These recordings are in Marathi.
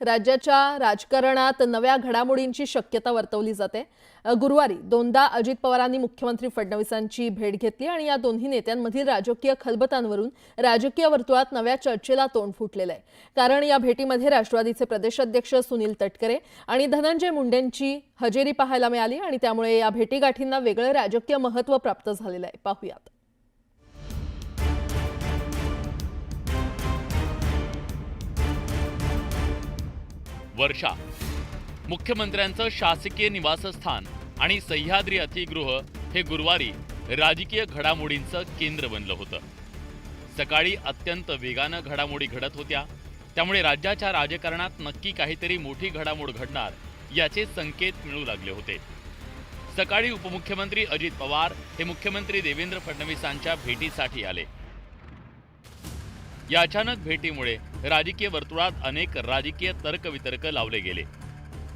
राज्याच्या राजकारणात नव्या घडामोडींची शक्यता वर्तवली जाते. गुरुवारी दोनदा अजित पवारांनी मुख्यमंत्री फडणवीसांची भेट घेतली आणि या दोन्ही नेत्यांमधील राजकीय खलबतांवरून राजकीय वर्तुळात नव्या चर्चेला तोंड फुटलेलं आहे. कारण या भेटीमध्ये राष्ट्रवादीचे प्रदेशाध्यक्ष सुनील तटकरे आणि धनंजय मुंडेंची हजेरी पाहायला मिळाली आणि त्यामुळे या भेटीगाठींना वेगळं राजकीय महत्त्व प्राप्त झालेलं आहे. पाहूयात. वर्षा. मुख्यमंत्र्यांचं शासकीय निवासस्थान आणि सह्याद्री अतिगृह हे गुरुवारी राजकीय घडामोडींचं केंद्र बनलं होतं. सकाळी अत्यंत वेगानं घडामोडी घडत होत्या. त्यामुळे राज्याच्या राजकारणात नक्की काहीतरी मोठी घडामोड घडणार याचे संकेत मिळू लागले होते. सकाळी उपमुख्यमंत्री अजित पवार हे मुख्यमंत्री देवेंद्र फडणवीसांच्या भेटीसाठी आले. या अचानक भेटीमुळे राजकीय वर्तुळात अनेक राजकीय तर्कवितर्क लावले गेले.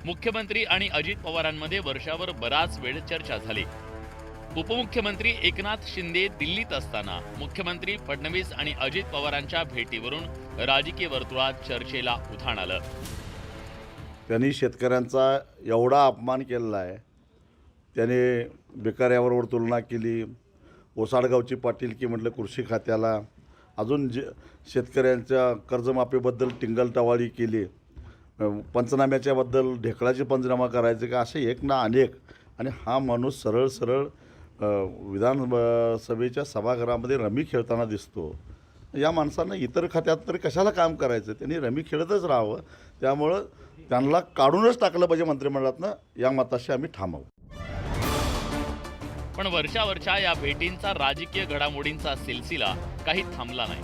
मुख्यमंत्री आणि अजित पवारांमध्ये वर्षावर बराच वेळ चर्चा झाली. उपमुख्यमंत्री एकनाथ शिंदे दिल्लीत असताना मुख्यमंत्री फडणवीस आणि अजित पवारांच्या भेटीवरून राजकीय वर्तुळात चर्चेला उधाण आलं. त्यांनी शेतकऱ्यांचा एवढा अपमान केलेला आहे. त्याने बेकाऱ्याबरोबर तुलना केली. ओसाडगावची पाटील की म्हटलं कृषी खात्याला अजून जे शेतकऱ्यांच्या कर्जमाफीबद्दल टिंगलटवाळी केली पंचनाम्याच्याबद्दल ढेकळाचे पंचनामा करायचे का असे एक ना अनेक. आणि हा माणूस सरळ सरळ विधानसभेच्या सभागृहामध्ये रमी खेळताना दिसतो. या माणसांना इतर खात्यात तरी कशाला काम करायचं? त्यांनी रमी खेळतच राहावं. त्यामुळं त्यांना काढूनच टाकलं पाहिजे मंत्रिमंडळातनं या मताशी आम्ही ठाम पण वर्षावरच्या या भेटींचा राजकीय घडामोडींचा सिलसिला काही थांबला नाही.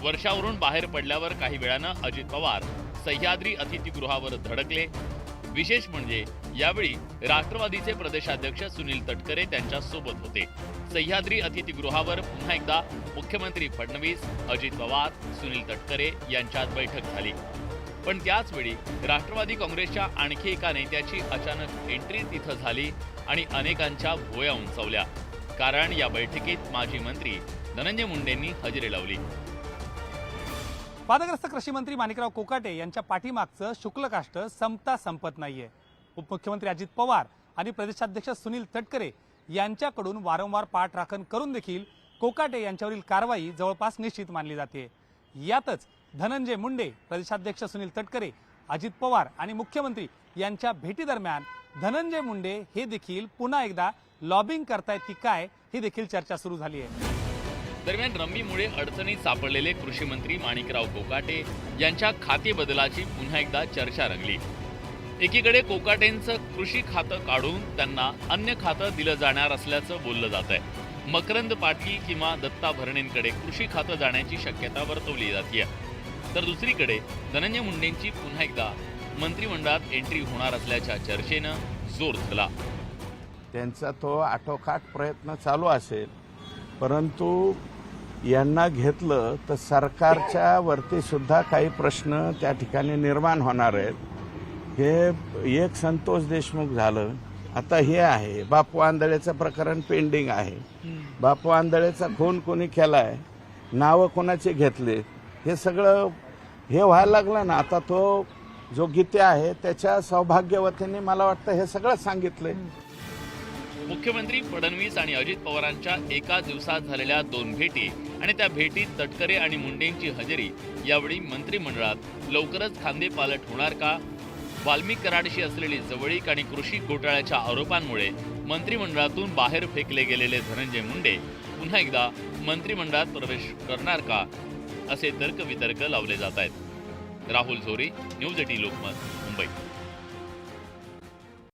वर्षावरून बाहेर पडल्यावर काही वेळानं अजित पवार सह्याद्री अतिथीगृहावर धडकले. विशेष म्हणजे यावेळी राष्ट्रवादीचे प्रदेशाध्यक्ष सुनील तटकरे त्यांच्यासोबत होते. सह्याद्री अतिथीगृहावर पुन्हा एकदा मुख्यमंत्री फडणवीस अजित पवार सुनील तटकरे यांच्यात बैठक झाली. पण त्याचवेळी राष्ट्रवादी काँग्रेसच्या आणखी एका नेत्याची अचानक एंट्री तिथं झाली आणि अनेकांच्या भोया उंचावल्या. कारण या बैठकीत माजी मंत्री धनंजय मुंडेंनी हजेरी लावली. वादग्रस्त कृषी मंत्री माणिकराव कोकाटे यांच्या पाठीमागचं शुक्लकाष्ट संपता संपत नाहीये. उपमुख्यमंत्री अजित पवार आणि प्रदेशाध्यक्ष सुनील तटकरे यांच्याकडून वारंवार पाठराखण करून देखील कोकाटे यांच्यावरील कारवाई जवळपास निश्चित मानली जाते. यातच धनंजय मुंडे प्रदेशाध्यक्ष सुनील तटकरे अजित पवार आणि मुख्यमंत्री यांच्या भेटीदरम्यान धनंजय मुंडे हे देखील पुन्हा एकदा लॉबिंग करतायत की काय ही देखील चर्चा सुरू झाली आहे. दरम्यान रम्मीमुळे अडचणीत सापडलेले कृषी मंत्री माणिकराव कोकाटे यांच्या खाते बदलाची पुन्हा एकदा चर्चा रंगली. एकीकडे कोकाटेंचं कृषी खातं काढून त्यांना अन्य खातं दिलं जाणार असल्याचं बोललं जात आहे. मकरंद पाटील किंवा दत्ता भरणेंकडे कृषी खातं जाण्याची शक्यता वर्तवली जाते तर दुसरीकडे धनंजय मुंडेंची पुन्हा एकदा मंत्रिमंडळात एंट्री होणार असल्याच्या चर्चेनं जोर धरला. त्यांचा तो आटोकाट प्रयत्न चालू असेल परंतु यांना घेतलं तर सरकारच्या वरती सुद्धा काही प्रश्न त्या ठिकाणी निर्माण होणार आहेत. हे एक संतोष देशमुख झालं. आता हे आहे. बापू आंधळेचं प्रकरण पेंडिंग आहे. बापू आंधळेचा खून कोणी केलाय? नावं कोणाचे घेतले? हे सगळं हे व्हायला लागलं ना आता तो जो गीते आहे त्याच्या सौभाग्यवतीने मला वाटतं हे सगळं सांगितलंय. मुख्यमंत्री फडणवीस आणि अजित पवारांच्या एका दिवसात झालेल्या दोन भेटी आणि त्या भेटीत तटकरे आणि मुंडेंची हजेरी यावेळी मंत्रिमंडळात लवकरच खांदेपालट होणार का? वाल्मिक कराडशी असलेली जवळीक आणि कृषी घोटाळ्याच्या आरोपांमुळे मंत्रिमंडळातून बाहेर फेकले गेलेले धनंजय मुंडे पुन्हा एकदा मंत्रिमंडळात प्रवेश करणार का असे तर्कवितर्क लावले जात आहेत. राहुल झोरी न्यूज एटी लोकमत मुंबई.